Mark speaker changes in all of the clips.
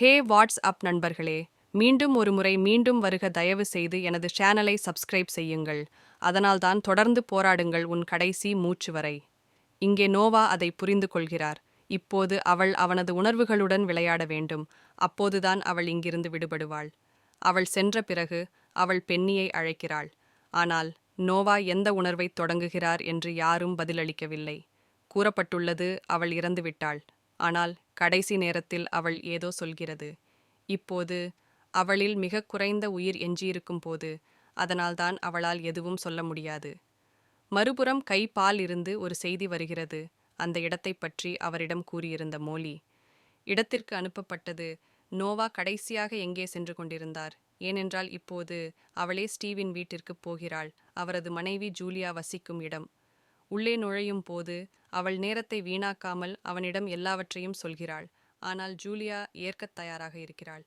Speaker 1: ஹே what's up நண்பர்களே மீண்டும் ஒரு முறை மீண்டும் வருக தயவு செய்து எனது சேனலை சப்ஸ்கிரைப் செய்யுங்கள். அதனால்தான் தொடர்ந்து போராடுங்கள் உன் கடைசி மூச்சு வரை. இங்கே நோவா அதை புரிந்து கொள்கிறார். இப்போது அவள் அவனது உணர்வுகளுடன் விளையாட வேண்டும். அப்போதுதான் அவள் இங்கிருந்து விடுபடுவாள். அவள் சென்ற பிறகு அவள் பெண்ணியை அழைக்கிறாள். ஆனால் நோவா எந்த உணர்வை தொடங்குகிறார் என்று யாரும் பதிலளிக்கவில்லை. கூறப்பட்டுள்ளது அவள் இறந்துவிட்டாள். ஆனால் கடைசி நேரத்தில் அவள் ஏதோ சொல்கிறது. இப்போது அவளில் மிக குறைந்த உயிர் எஞ்சியிருக்கும் போது அதனால்தான் அவளால் எதுவும் சொல்ல முடியாது. மறுபுறம் கை பால் இருந்து ஒரு செய்தி வருகிறது. அந்த இடத்தைப் பற்றி அவரிடம் கூறியிருந்த மோலி இடத்திற்கு அனுப்பப்பட்டது நோவா கடைசியாக எங்கே சென்று கொண்டிருந்தார்? ஏனென்றால் இப்போது அவளே ஸ்டீவின் வீட்டிற்கு போகிறாள். அவரது மனைவி ஜூலியா வசிக்கும் இடம். உள்ளே நுழையும் போது அவள் நேரத்தை வீணாக்காமல் அவனிடம் எல்லாவற்றையும் சொல்கிறாள். ஆனால் ஜூலியா ஏற்கத் தயாராக இருக்கிறாள்.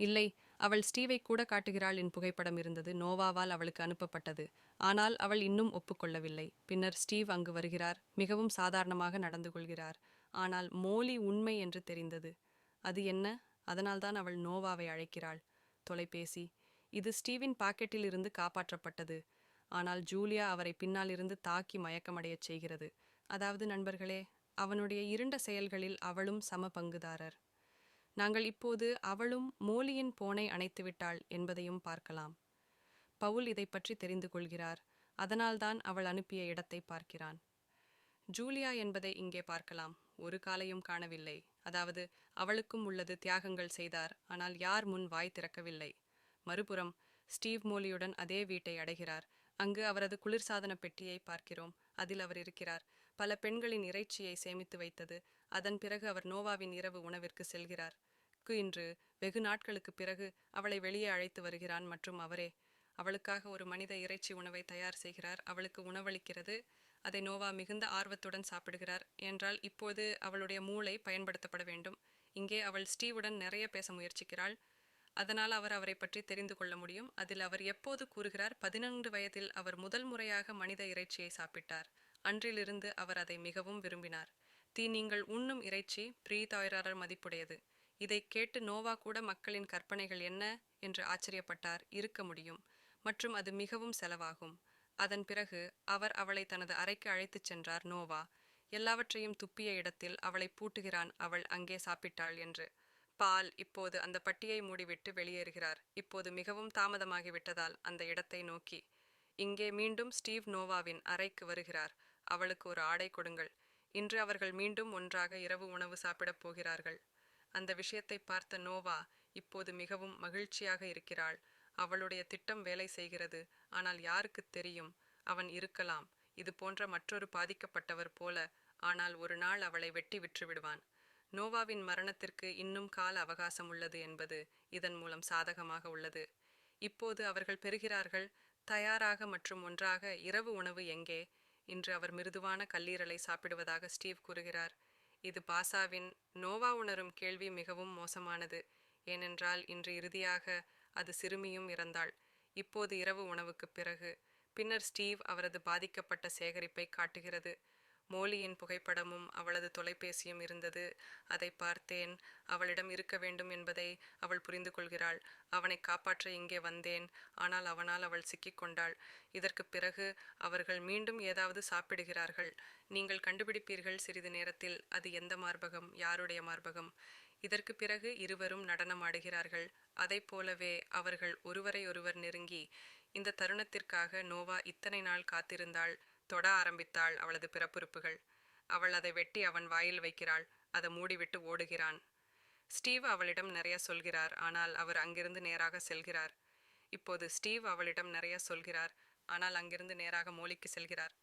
Speaker 1: இல்லை அவள் ஸ்டீவை கூட காட்டுகிறாள் என் புகைப்படம் இருந்தது நோவாவால் அவளுக்கு அனுப்பப்பட்டது. ஆனால் அவள் இன்னும் ஒப்புக்கொள்ளவில்லை. பின்னர் ஸ்டீவ் அங்கு வருகிறார். மிகவும் சாதாரணமாக நடந்து கொள்கிறார். ஆனால் மோலி உண்மை என்று தெரிந்தது. அது என்ன? அதனால்தான் அவள் நோவாவை அழைக்கிறாள். தொலைபேசி. இது ஸ்டீவின் பாக்கெட்டில் இருந்து காப்பாற்றப்பட்டது. ஆனால் ஜூலியா அவரை பின்னால் இருந்து தாக்கி மயக்கமடையச் செய்கிறது. அதாவது நண்பர்களே அவனுடைய இருண்ட செயல்களில் அவளும் சம பங்குதாரர். நாங்கள் இப்போது அவளும் மோலியின் போனை அணைத்துவிட்டாள் என்பதையும் பார்க்கலாம். பவுல் இதை பற்றி தெரிந்து கொள்கிறார். அதனால்தான் அவள் அனுப்பிய இடத்தை பார்க்கிறான். ஜூலியா என்பதை இங்கே பார்க்கலாம். ஒரு காலையும் காணவில்லை. அதாவது அவளுக்கும் உள்ளது தியாகங்கள் செய்தார். ஆனால் யார் முன் வாய் திறக்கவில்லை. மறுபுறம் ஸ்டீவ் மோலியுடன் அதே வீட்டை அடைகிறார். அங்கு அவரது குளிர்சாதன பெட்டியை பார்க்கிறோம். அதில் அவர் இருக்கிறார். பல பெண்களின் இறைச்சியை சேமித்து வைத்தது. அதன் பிறகு அவர் நோவாவின் இரவு உணவிற்கு செல்கிறார். கு இன்று வெகு நாட்களுக்கு பிறகு அவளை வெளியே அழைத்து வருகிறான் மற்றும் அவரே அவளுக்காக ஒரு மனித இறைச்சி உணவை தயார் செய்கிறார். அவளுக்கு உணவளிக்கிறது. அதை நோவா மிகுந்த ஆர்வத்துடன் சாப்பிடுகிறார். என்றால் இப்போது அவளுடைய மூளை பயன்படுத்தப்பட வேண்டும். இங்கே அவள் ஸ்டீவுடன் நிறைய பேச முயற்சிக்கிறாள். அதனால் அவர் அவரை பற்றி தெரிந்து கொள்ள முடியும். அதில் அவர் எப்போது கூறுகிறார்? பதினொன்று வயதில் அவர் முதல் முறையாக மனித இறைச்சியை சாப்பிட்டார். அன்றிலிருந்து அவர் அதை மிகவும் விரும்பினார். தீ நீங்கள் உண்ணும் இறைச்சி பிரீதாயிரர் மதிப்புடையது. இதை கேட்டு நோவா கூட மக்களின் கற்பனைகள் என்ன? என்று ஆச்சரியப்பட்டார். இருக்க முடியும். மற்றும் அது மிகவும் செலவாகும். அதன் பிறகு அவர் அவளை தனது அறைக்கு அழைத்துச் சென்றார் நோவா. எல்லாவற்றையும் துப்பிய இடத்தில் அவளை பூட்டுகிறான். அவள் அங்கே சாப்பிட்டாள் என்று. பால் இப்போது அந்த பட்டியை மூடிவிட்டு வெளியேறுகிறார். இப்போது மிகவும் தாமதமாகிவிட்டதால் அந்த இடத்தை நோக்கி இங்கே மீண்டும் ஸ்டீவ் நோவாவின் அறைக்கு வருகிறார். அவளுக்கு ஒரு ஆடை கொடுங்கள். இன்று அவர்கள் மீண்டும் ஒன்றாக இரவு உணவு சாப்பிடப் போகிறார்கள் அந்த விஷயத்தை பார்த்த நோவா இப்போது மிகவும் மகிழ்ச்சியாக இருக்கிறாள். அவளுடைய திட்டம் வேலை செய்கிறது. ஆனால் யாருக்கு தெரியும்? அவன் இருக்கலாம். இது போன்ற மற்றொரு பாதிக்கப்பட்டவர் போல. ஆனால் ஒரு நாள் அவளை வெட்டி விற்று விடுவான் நோவாவின் மரணத்திற்கு இன்னும் கால அவகாசம் உள்ளது என்பது இதன் மூலம் சாதகமாக உள்ளது. இப்போது அவர்கள் பெறுகிறார்கள் தயாராக மற்றும் ஒன்றாக இரவு உணவு எங்கே? இன்று அவர் மிருதுவான கல்லீரலை சாப்பிடுவதாக ஸ்டீவ் கூறுகிறார். இது பாசாவின் நோவா உணரும் கேள்வி மிகவும் மோசமானது. ஏனென்றால் இன்று இறுதியாக அது சிறுமியும் இறந்தாள். இப்போது இரவு உணவுக்குப் பிறகு. பின்னர் ஸ்டீவ் அவரது பாதிக்கப்பட்ட சேகரிப்பை காட்டுகிறது. மோலியின் புகைப்படமும் அவளது தொலைபேசியும் இருந்தது. அதை பார்த்தேன். அவளிடம் இருக்க வேண்டும் என்பதை அவள் புரிந்து கொள்கிறாள். அவனை காப்பாற்ற இங்கே வந்தேன். ஆனால் அவனால் அவள் சிக்கிக்கொண்டாள் இதற்கு பிறகு அவர்கள் மீண்டும் ஏதாவது சாப்பிடுகிறார்கள். நீங்கள் கண்டுபிடிப்பீர்கள் சிறிது நேரத்தில். அது எந்த மார்பகம்? யாருடைய மார்பகம்? இதற்கு பிறகு இருவரும் நடனம் ஆடுகிறார்கள் அதை போலவே அவர்கள் ஒருவரை ஒருவர் நெருங்கி இந்த தருணத்திற்காக நோவா இத்தனை நாள் காத்திருந்தாள்? தொட ஆரம்பித்தாள் அவளது பிறப்புறுப்புகள். அவள் அதை வெட்டி அவன் வாயில் வைக்கிறாள் அதை மூடிவிட்டு ஓடுகிறான். ஸ்டீவ் அவளிடம் நிறைய சொல்கிறார் ஆனால் அவர் அங்கிருந்து நேராக செல்கிறார். இப்போது ஸ்டீவ் அவளிடம் நிறைய சொல்கிறார் ஆனால் அங்கிருந்து நேராக மோலிக்கு செல்கிறார்.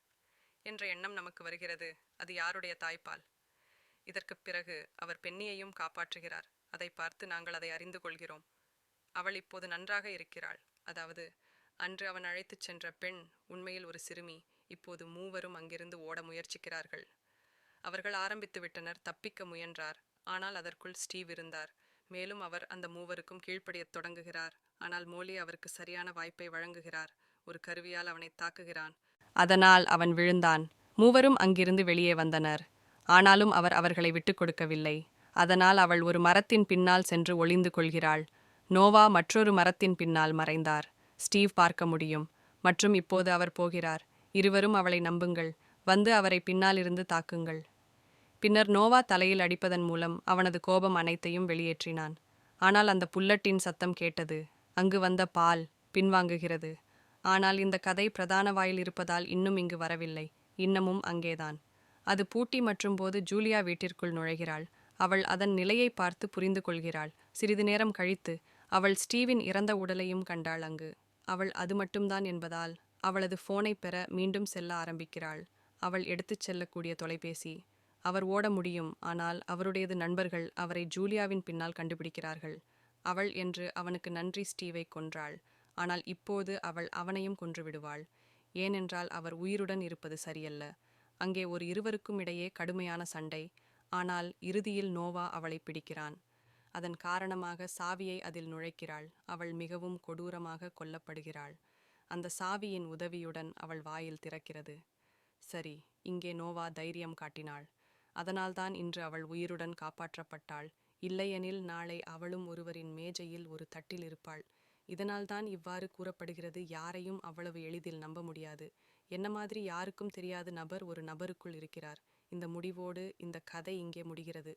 Speaker 1: என்ற எண்ணம் நமக்கு வருகிறது அது யாருடைய தாய்ப்பால்? இதற்கு பிறகு அவர் பெண்ணியையும் காப்பாற்றுகிறார் அதை பார்த்து நாங்கள் அதை அறிந்து கொள்கிறோம். அவள் இப்போது நன்றாக இருக்கிறாள் அதாவது அன்று அவன் அழைத்துச் சென்ற பெண் உண்மையில் ஒரு சிறுமி இப்போது மூவரும் அங்கிருந்து ஓட முயற்சிக்கிறார்கள். அவர்கள் ஆரம்பித்து விட்டனர் தப்பிக்க முயன்றார். ஆனால் அதற்குள் ஸ்டீவ் இருந்தார். மேலும் அவர் அந்த மூவருக்கும் கீழ்ப்படியத் தொடங்குகிறார். ஆனால் மோலி அவருக்கு சரியான வாய்ப்பை வழங்குகிறார். ஒரு கருவியால் அவனை தாக்குகிறான். அதனால் அவன் விழுந்தான். மூவரும் அங்கிருந்து வெளியே வந்தனர். ஆனாலும் அவர் அவர்களை விட்டுக் கொடுக்கவில்லை. அதனால் அவள் ஒரு மரத்தின் பின்னால் சென்று ஒளிந்து கொள்கிறாள். நோவா மற்றொரு மரத்தின் பின்னால் மறைந்தார். ஸ்டீவ் பார்க்க முடியும். மற்றும் இப்போது அவர் போகிறார். இருவரும் அவளை நம்புங்கள். வந்து அவரை பின்னாலிருந்து தாக்குங்கள். பின்னர் நோவா தலையில் அடிப்பதன் மூலம் அவனது கோபம் அனைத்தையும் வெளியேற்றினான். ஆனால் அந்த புல்லட்டின் சத்தம் கேட்டது அங்கு வந்த பால் பின்வாங்குகிறது. ஆனால் இந்த கதை பிரதான வாயில் இருப்பதால் இன்னும் இங்கு வரவில்லை. இன்னமும் அங்கேதான். அது பூட்டி மற்றும் போது ஜூலியா வீட்டிற்குள் நுழைகிறாள். அவள் அதன் நிலையை பார்த்து புரிந்து கொள்கிறாள். சிறிது நேரம் கழித்து அவள் ஸ்டீவின் இறந்த உடலையும் கண்டாள் அங்கு. அவள் அது மட்டும்தான் என்பதால் அவளது ஃபோனை பெற மீண்டும் செல்ல ஆரம்பிக்கிறாள். அவள் எடுத்துச் செல்லக்கூடிய தொலைபேசி. அவர் ஓட முடியும் ஆனால் அவருடையது நண்பர்கள் அவரை ஜூலியாவின் பின்னால் கண்டுபிடிக்கிறார்கள். அவள் என்று அவனுக்கு நன்றி ஸ்டீவை கொன்றாள். ஆனால் இப்போது அவள் அவனையும் கொன்றுவிடுவாள் ஏனென்றால் அவர் உயிருடன் இருப்பது சரியல்ல. அங்கே ஒரு இருவருக்கும் இடையே கடுமையான சண்டை. ஆனால் இறுதியில் நோவா அவளை பிடிக்கிறான். அதன் காரணமாக சாவியை அதில் நுழைக்கிறாள். அவள் மிகவும் கொடூரமாக கொல்லப்படுகிறாள். அந்த சாவியின் உதவியுடன் அவள் வாயில் திறக்கிறது. சரி இங்கே நோவா தைரியம் காட்டினாள். அதனால்தான் இன்று அவள் உயிருடன் காப்பாற்றப்பட்டாள். இல்லையெனில் நாளை அவளும் ஒருவரின் மேஜையில் ஒரு தட்டில் இருப்பாள். இதனால்தான் இவ்வாறு கூறப்படுகிறது யாரையும் அவ்வளவு எளிதில் நம்ப முடியாது. என்ன மாதிரி யாருக்கும் தெரியாத நபர் ஒரு நபருக்குள் இருக்கிறார். இந்த முடிவோடு இந்த கதை இங்கே முடிகிறது.